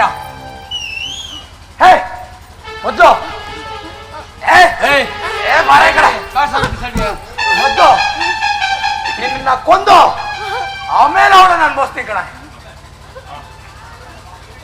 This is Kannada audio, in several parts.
ಕೊಡ್ತೀಯ ಹೇ ಏ ಬಾರ ಈ ಕಡೆ. ನಿನ್ನ ಕೊಂದು ಆಮೇಲೆ ಅವಳನ್ನ ಅನ್ಭವಿಸ್ತೀನಿ ಕಣ.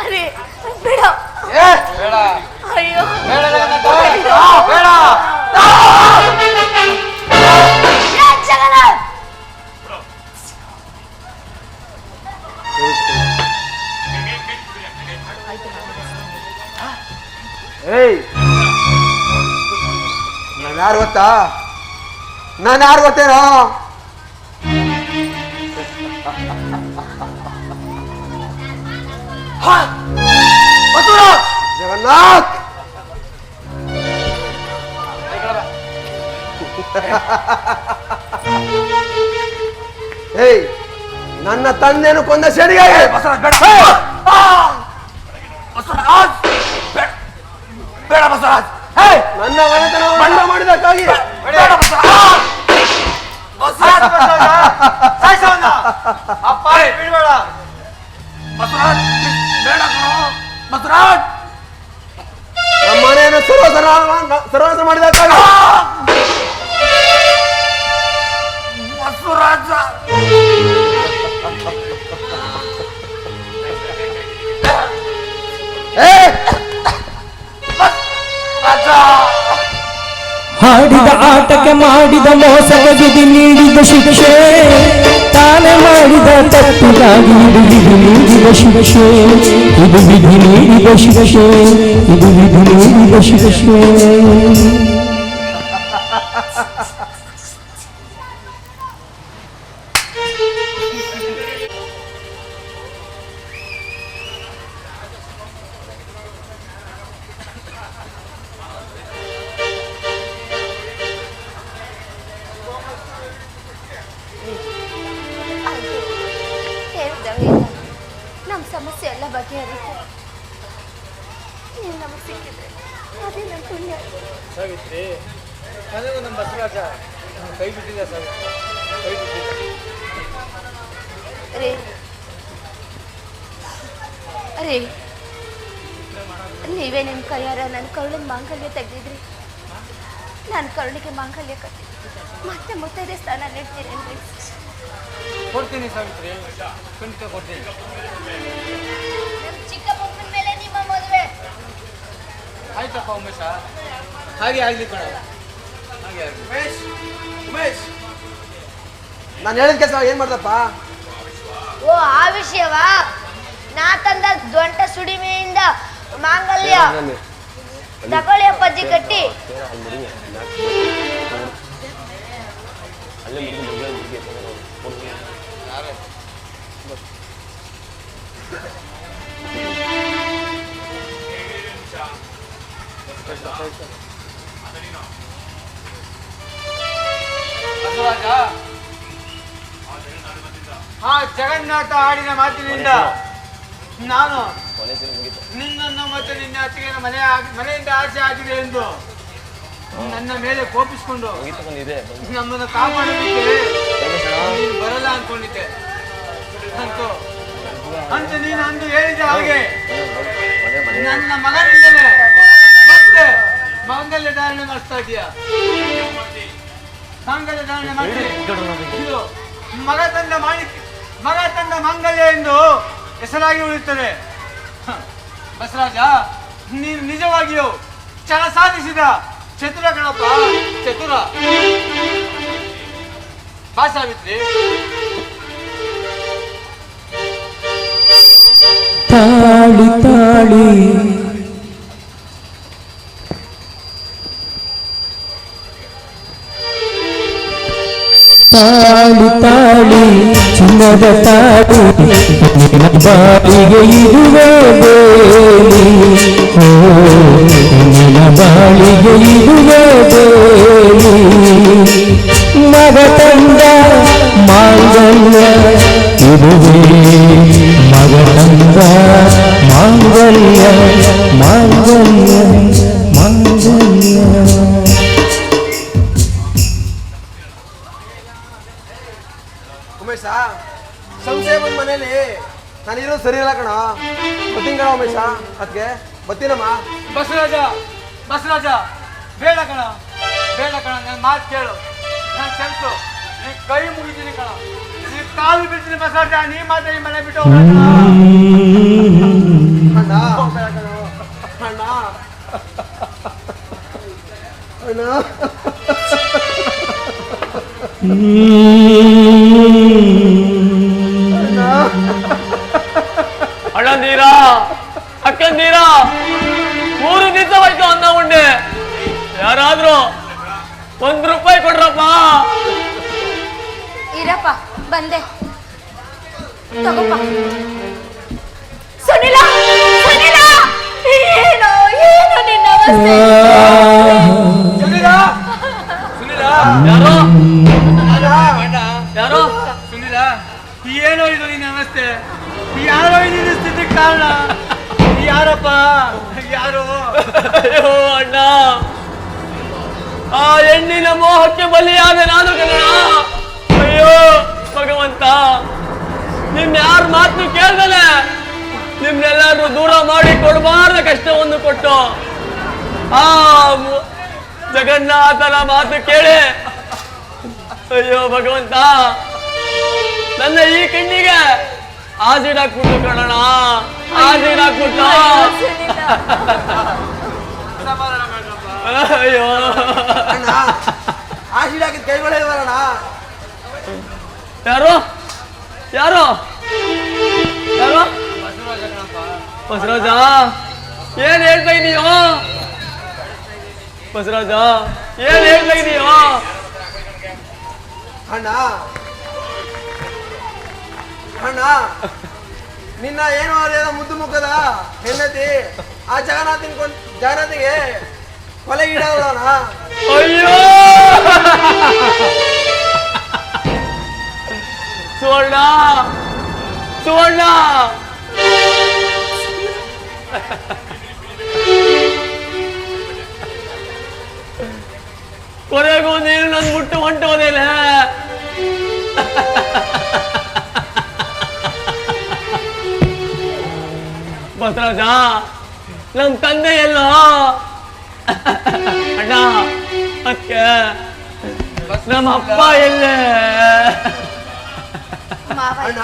ಅರೆ ಬೇಡ. ಏ ಅಯ್ಯೋ. ಬೇಡ. ಬೇಡ. ಏಯ್! ನಾನು ಯಾರು ಗೊತ್ತಾ ನಾನು ಯಾರು ಗೊತ್ತೇನೋ! ಜಗನ್ನಾಥ್! ಏಯ್! ನನ್ನ ತಂದೆನು ಕೊಂದ ಸೆಡಿಗಾಗಿ ಬೇಡ ಬಸವರಾಜ್. ಹೇ ನನ್ನ ಮನೆತನ ಬಂಡ ಮಾಡಿದಕ್ಕಾಗಿ ಬೇಡ. ಬಸವರಾಜ್. ಬಸವರಾಜ್ ಸಾಯಿಸವನ್ನ ಅಪ್ಪ ಬಸವರಾಜ್ ಬೇಡ ಕಣೋ ಬಸವರಾಜ್. ನಮ್ಮ ಮನೆಯನ್ನು ಸರ್ವಸರ ಸರ್ವನಾಶ ಮಾಡಿದಕ್ಕಾಗಿ ಬಸವರಾಜ. ಹಾಡಿದ ಆಟಕ್ಕೆ ಮಾಡಿದ ಮೋಸಕ್ಕೆ ವಿಧಿ ನೀಡಿದ ಶಿಕ್ಷೆ ತಾನೇ ಮಾಡಿದ ತಪ್ಪಿಗಾಗಿ ಇದು ವಿಧಿ ನೀಡಿದ ಶಿಕ್ಷೆ ಇದು ವಿಧಿ ನೀಡಿದ ಶಿಕ್ಷೆ ಇದು ವಿಧಿ ನೀಡಿದ ಶಿಕ್ಷೆ ಸಮಸ್ಯೆ ಎಲ್ಲ ಬಗೆಹರಿತು ನೀನು ನಮಗೆ ಸಿಕ್ಕಿದ್ರೆ ಅದೇ ನನ್ನ ಪುಣ್ಯ. ಸಾವಿತ್ರಿ ನನಗೂ ನಮ್ಮ ಬಸವರಾಜ ಕೈ ಬಿಟ್ಟಿದೆ ಸಾವಿತ್ರಿ. ಕೈ ಬಿಟ್ಟಿದೆ ರೇ ರೇ ನೀವೇ ನಿಮ್ಮ ಕೈಯಾರ ನನ್ನ ಕರುಳಿನ ಮಾಂಗಲ್ಯ ತೆಗೆದಿದ್ರಿ. ನನ್ನ ಕರುಳಿಗೆ ಮಾಂಗಲ್ಯ ಕಟ್ಟಿ ಮತ್ತೆ ಮುತ್ತೈದೆ ಸ್ಥಾನ ನೀಡ್ತೀರೇನ್ರಿ? ಕೊಡ್ತೀನಿ ಸಾವಿತ್ರಿ. ಖಂಡಿತ ಕೊಡ್ತೀನಿ. ನಮ್ಮ ಚಿಕ್ಕ ಮಗನ ಮೇಲೆ ನಿಮ್ಮ ಮದುವೆ. ಆಯ್ತಪ್ಪ ಉಮೇಶ. ಹಾಗೆ ಆಗ್ಲಿ ಕಣ. ಹಾಗೆ ಆಗ್ಲಿ. ಉಮೇಶ್ ಉಮೇಶ್. ನಾನು ಹೇಳಿದ ಕೆಲಸ ಏನ್ ಮಾಡ್ದಪ್ಪ? ಓ ಆ ವಿಷಯವಾ? ನಾ ತಂದ ದೊಂಟ ಸುಡಿಮೆಯಿಂದ ಮಾಂಗಲ್ಯ. ತಗೊಳ್ಳಿ ಅಪ್ಪಾಜಿ ಕಟ್ಟಿ. ಬಸವರಾಜ ಹಾ ಜಗನ್ನಾಥ ಹಾಡಿನ ಮಾತಿನಿಂದ ನಾನು ನಿನ್ನನ್ನು ಮತ್ತು ನಿನ್ನ ಅತ್ತಿಗೆ ಮನೆ ಮನೆಯಿಂದ ಆಚೆ ಆಗಿದೆ ಎಂದು ನನ್ನ ಮೇಲೆ ಕೋಪಿಸ್ಕೊಂಡು ನಮ್ಮನ್ನು ಕಾಪಾಡಲಿಕ್ಕೆ ನೀನು ಬರಲ್ಲ ಅನ್ಕೊಂಡಿದ್ದೆ ಅಂತೂ ಅಂತ ನೀನು ಅಂದು ಹೇಳಿದ ಹಾಗೆ. ನನ್ನ ಮಗನಿಂದಲೇ. ಮತ್ತೆ ಮಾಂಗಲ್ಯ ಧಾರಣೆ ಮಾಡ್ತಾ ಇದೆಯಾ ಮಾಂಗಲ್ಯ ಧಾರಣೆ ಮಾಡಿ ಇದು ಮಗ ತಂದ ಮಾಣಿಕ್ ಮಗ ತಂದ ಮಾಂಗಲ್ಯ ಎಂದು ಹೆಸರಾಗಿ ಉಳಿಯುತ್ತದೆ. ಬಸರಾಜ ನೀನು ನಿಜವಾಗಿಯೂ ಛಲ ಸಾಧಿಸಿದ ಚತುರ ಗಣಪ ಚತುರ. ಬಾ ಸಾವಿತ್ರಿ. താളി താളി. താളി താളി. ചിന്നത താടി ബാളികയിലുവേലി ഓ ബാളികയിലുവേലി മകതണ്ട മാങ്ങ ഇതുവേ மகனந்த ಮಾಂಗಲ್ಯ ಮಾಂಗಲ್ಯ ಉಮೇಶ ಸಂಶಯ ಬಂದ ಮನೇಲಿ. ನಾನಿರೋ ಸರಿ ಇಲ್ಲ ಕಣ. ಬತ್ತೀನಿ ಕಣ ಉಮೇಶ ಅದಕ್ಕೆ ಬತ್ತೀನಮ್ಮ ಬಸವರಾಜ ಬಸವರಾಜ ಬೇಡ ಕಣ. ಬೇಡ ಕಣ ನನ್ನ ಮಾತು ಕೇಳು. ನಾನು ಕೆಲಸ. ನೀನು ಕೈ ಮುಗಿತೀನಿ ಕಣ. ಕಾಲು ಬಿಡ್ತೀನಿ ಬಸವರಾಜ ನೀ ಮಾತ್ರ ಈ ಮನೆ ಬಿಟ್ಟು ಹೋಗ್ಬೇಡ ಕಣ. ಅಣ್ಣ ಅಣ್ಣ ಅಣ್ಣ ಅಣ್ಣ ಅಣ್ಣಂದೀರಾ ಅಕ್ಕಂದೀರಾ ಮೂರು ದಿವಸವಾಯ್ತು ಅನ್ನ ಉಂಡೆ ಯಾರಾದ್ರೂ ಒಂದ್ ರೂಪಾಯಿ ಕೊಡ್ರಪ್ಪ ಇರಪ್ಪ ಬಂದೆ. ತಗೋಪ್ಪ. ಸುನಿಲ ಸುನಿಲ ಏನು ಏನು ನಿನ್ನ ಅವಸ್ಥೆ? ಸುನಿಲ ಸುನಿಲ. ಯಾರೋ? ಅಣ್ಣ. ಯಾರೋ? ಸುನಿಲ ಏನೋ ಇದು ನಿನ್ನ ಅವಸ್ಥೆ? ಯಾರೋ ನಿನ್ನ ಸ್ಥಿತಿ ಕಾರಣ? ಯಾರಪ್ಪ? ಯಾರು? ಅಯ್ಯೋ ಅಣ್ಣ. ಆ ಹೆಣ್ಣಿನ ಮೋಹಕ್ಕೆ ಬಲಿಯಾದ ನಾನು ಕಣ ಅಯ್ಯೋ. ಭಗವಂತ ನಿಮ್ ಯಾರ ಮಾತು ಕೇಳ್ದಲೆ ನಿಮ್ನೆಲ್ಲಾದ್ರೂ ದೂರ ಮಾಡಿ ಕೊಡಬಾರ್ದ ಕಷ್ಟವನ್ನು ಕೊಟ್ಟು. ಆ ಜಗನ್ನಾಥನ ಮಾತು ಕೇಳಿ. ಅಯ್ಯೋ ಭಗವಂತ, ನನ್ನ ಈ ಕಣ್ಣಿಗೆ ಆಜಿಡ ಹಾಕ್ಬಿಟ್ಟು ಕಣಣ. ಆಜಿಡ ಮಾಡ್ರಪ್ಪ ಅಯ್ಯೋ ಆಶೀಡ್ ಕೈಗಳೇ ಇಲ್ವಲ್ಲಣ್ಣ ಯಾರು? ಯಾರು? ಯಾರು? ಬಸವರಾಜ ಬಸವರಾಜ ಏನ್ ಹೇಳ್ತಾ ಇದೀಯೋ? ಬಸವರಾಜ ಏನ್ ಹೇಳ್ತಾ ಇದೀಯೋ? ಅಣ್ಣ. ಅಣ್ಣ. ನಿನ್ನ ಏನು ಅದೇನೋ ಮುದ್ದು ಮುಖದ ಹೆಂಡತಿ. ಆ ಜಗನ್ನಾಥನ್ ತಿನ್ಕೊಂಡ್ ಜಗನ್ನಾಥಿಗೆ ಕೊಲೆ ಈಡಾದೋಣ ಅಯ್ಯೋ! ಸುವರ್ಣ! ಸುವರ್ಣ! ಕೊರೆಗೂ ನೀನು ನನ್ ಮುಟ್ಟು ಹೊಂಟೋದೇನೆ ಬಸರಾಜ ನಮ್ ತಂದೆ ಎಲ್ಲೋ? ಅಣ್ಣ, ಅಕ್ಕ ನಮ್ಮ ಅಪ್ಪ ಎಲ್ಲೇ? ಅಣ್ಣ.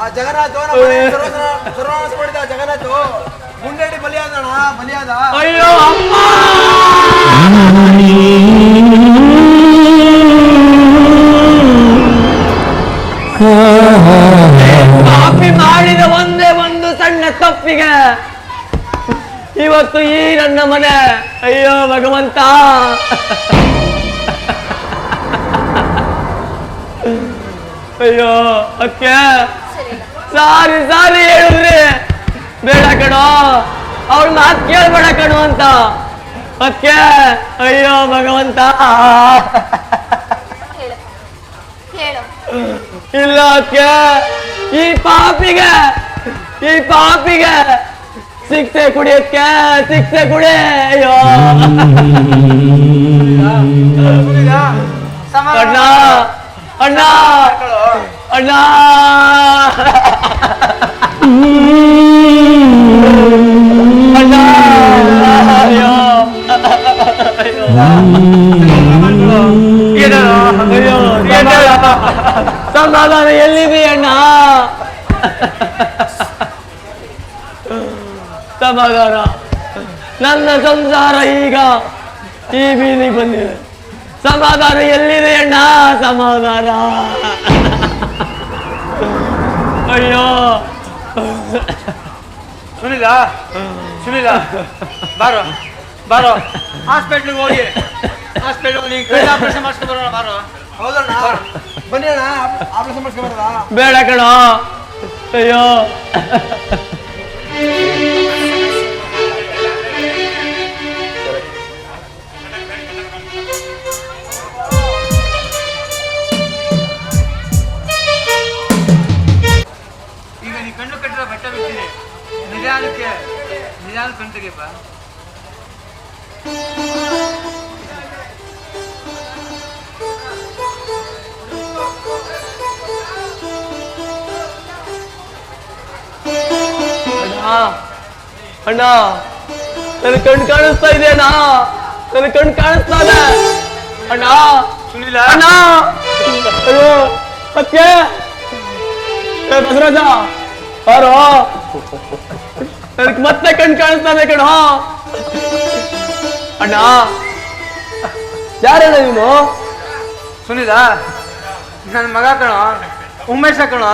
ಆ ಜಗನ್ನಾಥ ನಮ್ಮ ಮನೆ ಸರ್ವನಾಶ ಜಗನ್ನಾಥ. ಗುಂಡೇಟಿ ಬಲಿಯಾದಣ್ಣ ಬಲಿಯಾದ. ಅಯ್ಯೋ ಅಪ್ಪ. ಕಾಪಿ ಮಾಡಿದ ಒಂದೇ ಒಂದು ಸಣ್ಣ ತಪ್ಪಿಗೆ ಇವತ್ತು ಈ ನನ್ನ ಮನೆ. ಅಯ್ಯೋ ಭಗವಂತ. ಅಯ್ಯೋ ಅಕ್ಕೆ. ಸಾರಿ ಸಾರಿ ಹೇಳಿದ್ರಿ. ಬೇಡ ಕಣೋ. ಅವ್ರ ಮಾತು ಕೇಳ್ಬೇಡ ಕಣೋ ಅಂತ. ಅಕ್ಕೆ ಅಯ್ಯೋ ಭಗವಂತ. ಹೇಳು. ಹೇಳು ಇಲ್ಲ ಅಕ್ಕೆ. ಈ ಪಾಪಿಗೆ ಈ ಪಾಪಿಗೆ ಶಿಕ್ಷೆ ಕುಡಿಯಕ್ಕೆ ಶಿಕ್ಷೆ ಕುಡಿ. ಅಯ್ಯೋ. ಅಣ್ಣ ಅಣ್ಣ. ಅಣ್ಣ! ಅಣ್ಣ! ಅಯ್ಯೋ! ಅಯ್ಯೋ! ಸಮಾಧಾನ ಎಲ್ಲಿದೆ ಅಣ್ಣ? ಸಮಾಧಾನ. ನನ್ನ ಸಂಸಾರ ಈಗ ಈ ಬೀದಿಗೆ ಬಂದಿದೆ. ಸಮಾಧಾನ ಎಲ್ಲಿದೆ ಅಣ್ಣ? ಸಮಾಧಾನ. ಅಯ್ಯೋ. ಸುನಿಲ ಸುನಿಲ ಬಾರೋ ಬಾರೋ. ಹಾಸ್ಪಿಟ್ಲಿಗೆ ಹೋಗಿ. ಹಾಸ್ಪಿಟ್ಲ್ ಹೋಗಿ ಕೈಲಿ ಆಪರೇಷನ್ ಮಾಡಿಸ್ಕೊಂಡು ಬರೋಣ ಬಾರೋ. ಹೌದಣ್ಣ. ಬನ್ನಿ ಅಣ್ಣ ಆಪರೇಷನ್ ಮಾಡಿಸ್ಕೊಂಬರದ ಬೇಡ ಕಣ. ಅಯ್ಯೋ. ಅಣ್ಣ. ನನ್ನ ಕಣ್ ಕಾಣಿಸ್ತಾ ಇದೆಯಣ್ಣ. ನನ್ನ ಕಣ್ ಕಾಣಿಸ್ತಾ ಇದೆ. ಅಣ್ಣ. ಸುನಿಲ. ಅಣ್ಣ. ಅಯ್ಯೋ ಮತ್ತೆ? ಏ ಬಸವರಾಜ ಬಾರೋ. ನನಗೆ ಮತ್ತೆ ಕಣ್ ಕಾಣಿಸ್ತಾ ಇದೆ ಕಣ. ಅಣ್ಣ. ಯಾರಣ್ಣ ನೀನು ಸುನಿಲ ನನ್ನ ಮಗ ಕಣ. ಉಮೇಶ ಕಣ.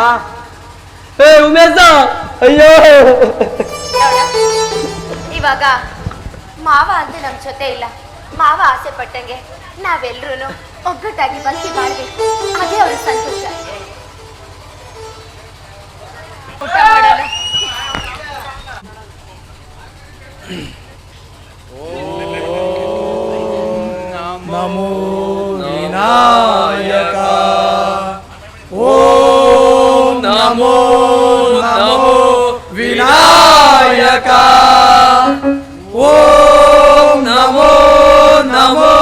ಏ ಉಮೇಶ ಅಯ್ಯೋ. ನೋಡು, ಇವಾಗ ಮಾವ ಅಂತ ನಮ್ ಜೊತೆ ಇಲ್ಲ. ಮಾವ ಆಸೆ ಪಟ್ಟಂಗೆ ನಾವೆಲ್ರೂ ಒಗ್ಗಟ್ಟಾಗಿ ಬರ್ತಿ ಮಾಡ್ಬೇಕು. ಅದೇ ಅವ್ರ ಸಂತೋಷ. ಊಟ ಮಾಡೋಣ. ನಮೋ ವಿನಾಯಕ. ಓಂ ನಮೋ ವಿನಾಯಕ ಓಂ ನಮೋ ನಮೋ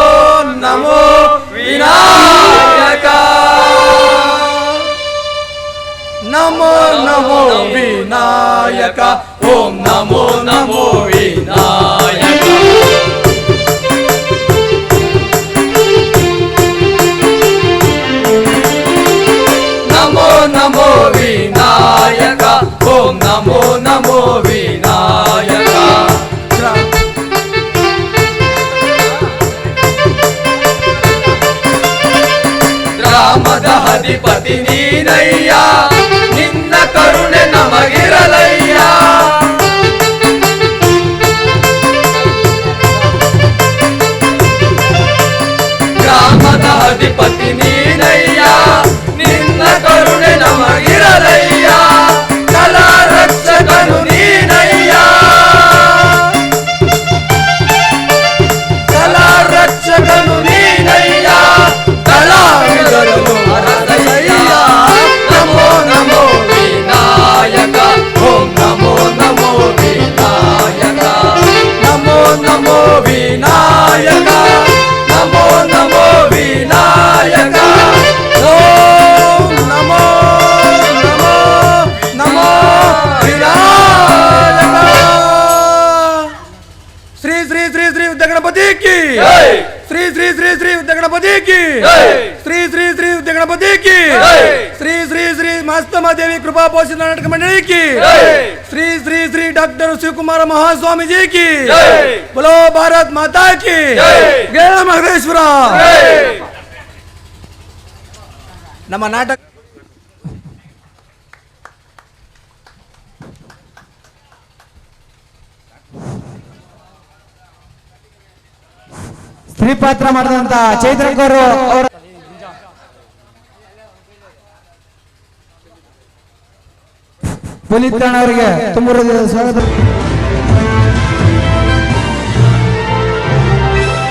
ನಮೋ ವಿನಾಯಕ ನಮೋ ನಮೋ ವಿನಾಯಕ ಓಂ ನಮೋ ನಮೋ ವಿನಾಯಕ ನಮೋ ನಮೋ ವಿನಾಯಕ ಓಂ ನಮೋ మదహధిపతి నీనయ్యా. నిన్న కరుణె నమగిరలయ్యా. గ్రామద అధిపతి ಶ್ರೀ ಶ್ರೀ ಶ್ರೀ ಶ್ರೀ ಉದ್ದ ಗಣಪತಿ ಕಿ ಶ್ರೀ ಶ್ರೀ ಶ್ರೀ ಉದ್ದ ಗಣಪತಿ ಕಿ ಶ್ರೀ ಶ್ರೀ ಶ್ರೀ ಮಾಸ್ತಮಾದೇವಿ ಕೃಪಾ ಪೋಷಿತ ನಾಟಕ ಮಂಡಳಿ ಕಿ ಶ್ರೀ ಶ್ರೀ ಶ್ರೀ ಡಾಕ್ಟರ್ ಶಿವಕುಮಾರ ಮಹಾಸ್ವಾಮಿ ಜಿ ಕಿ बोलो भारत माता की ಜಯ ಮಹದೇಶ್ವರ ನಮ್ಮ ನಾಟಕ ಸ್ತ್ರೀ ಪಾತ್ರ ಮಾಡಿದಂತ ಚೈತ್ರಕ್ಕವರು ಅವರ ಪುನೀತ್ ಅವರಿಗೆ ತುಂಬ ಸ್ವಾಗತ.